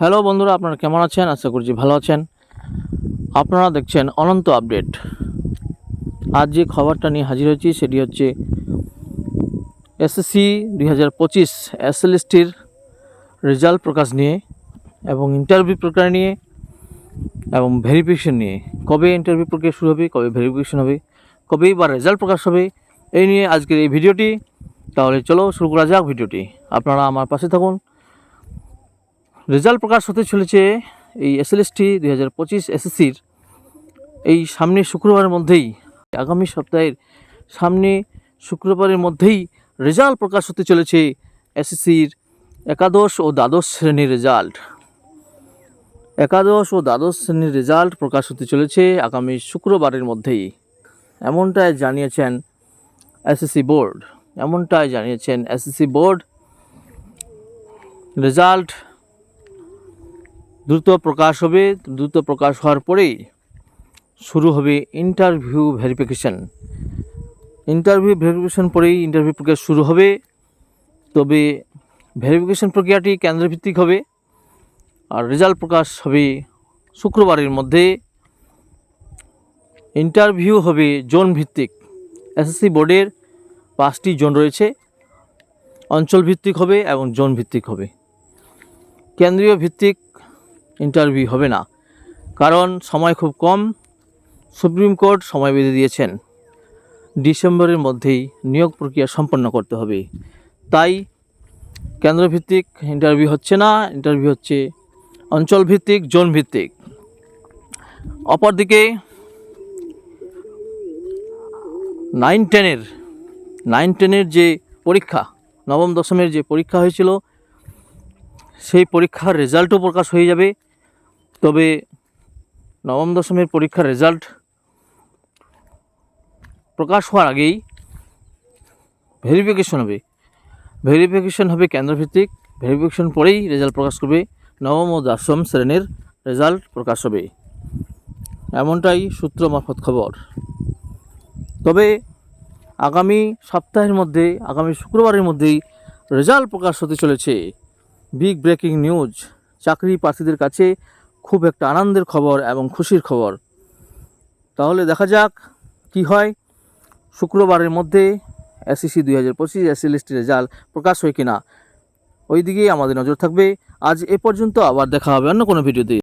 Hello বন্ধুরা, আপনারা কেমন আছেন? আশা করছি ভালো আছেন। আপনারা দেখছেন অনন্ত আপডেট। আজ যে খবরটা নিয়ে হাজির হয়েছি সেটি হচ্ছে এসএসসি দুই হাজার পঁচিশ এসএলএসটির রেজাল্ট প্রকাশ নিয়ে এবং ইন্টারভিউ প্রক্রিয়া নিয়ে এবং ভেরিফিকেশন নিয়ে। কবে ইন্টারভিউ প্রক্রিয়া শুরু হবে, কবে ভেরিফিকেশন হবে কবেই বা রেজাল্ট প্রকাশ হবে, এই নিয়ে আজকের এই ভিডিওটি। তাহলে চলো শুরু করা যাক ভিডিওটি। আপনারা আমার পাশে থাকুন। রেজাল্ট প্রকাশ হতে চলেছে এই এসএলএসটি দুই হাজার পঁচিশ এসএসসির। এই সামনে শুক্রবারের মধ্যেই, আগামী সপ্তাহের সামনে শুক্রবারের মধ্যেই রেজাল্ট প্রকাশ হতে চলেছে এসএসসির একাদশ ও দ্বাদশ শ্রেণির রেজাল্ট। একাদশ ও দ্বাদশ শ্রেণির রেজাল্ট প্রকাশ হতে চলেছে আগামী শুক্রবারের মধ্যেই। এমনটাই জানিয়েছেন এসএসসি বোর্ড। এমনটাই জানিয়েছেন এসএসসি বোর্ড। রেজাল্ট দ্রুত প্রকাশ হবে, দ্রুত প্রকাশ হওয়ার পরেই শুরু হবে ইন্টারভিউ ভেরিফিকেশন ইন্টারভিউ ভেরিফিকেশান পরেই ইন্টারভিউ প্রক্রিয়া শুরু হবে। তবে ভেরিফিকেশন প্রক্রিয়াটি কেন্দ্রভিত্তিক হবে আর রেজাল্ট প্রকাশ হবে শুক্রবারের মধ্যে। ইন্টারভিউ হবে জোন ভিত্তিক। এসএসসি বোর্ডের পাঁচটি জোন রয়েছে, অঞ্চল ভিত্তিক হবে এবং জোন ভিত্তিক হবে। কেন্দ্রীয় ভিত্তিক ইন্টারভিউ হবে না। কারণ সময় খুব কম। সুপ্রিম কোর্ট সময় বেঁধে দিয়েছেন। ডিসেম্বরের মধ্যেই নিয়োগ প্রক্রিয়া সম্পন্ন করতে হবে। তাই কেন্দ্রভিত্তিক ইন্টারভিউ হচ্ছে না, ইন্টারভিউ হচ্ছে অঞ্চল ভিত্তিক জোন ভিত্তিক অপরদিকে নাইন টেনের নাইন টেনের যে পরীক্ষা, নবম দশমের যে পরীক্ষা হয়েছিল সেই পরীক্ষার রেজাল্টও প্রকাশ হয়ে যাবে। তবে নবম দশমের পরীক্ষার রেজাল্ট প্রকাশ হওয়ার আগেই ভেরিফিকেশন হবে। ভেরিফিকেশন হবে কেন্দ্রভিত্তিক। ভেরিফিকেশন পরেই রেজাল্ট প্রকাশ করবে। নবম ও দশম শ্রেণির রেজাল্ট প্রকাশ হবে। এমনটাই সূত্র মারফত খবর। তবে আগামী সপ্তাহের মধ্যে, আগামী শুক্রবারের মধ্যেই রেজাল্ট প্রকাশ হতে চলেছে। বিগ ব্রেকিং নিউজ চাকরি প্রার্থীদের কাছে খুব একটা আনন্দের খবর এবং খুশির খবর। তাহলে দেখা যাক কি হয়। শুক্রবারের মধ্যে এসএসসি দুই হাজার পঁচিশ এসএলএসটি রেজাল্ট প্রকাশ হয় কিনা। ওই দিকেই আমাদের নজর থাকবে। আজ এ পর্যন্ত আবার দেখা হবে অন্য কোনো ভিডিওতে।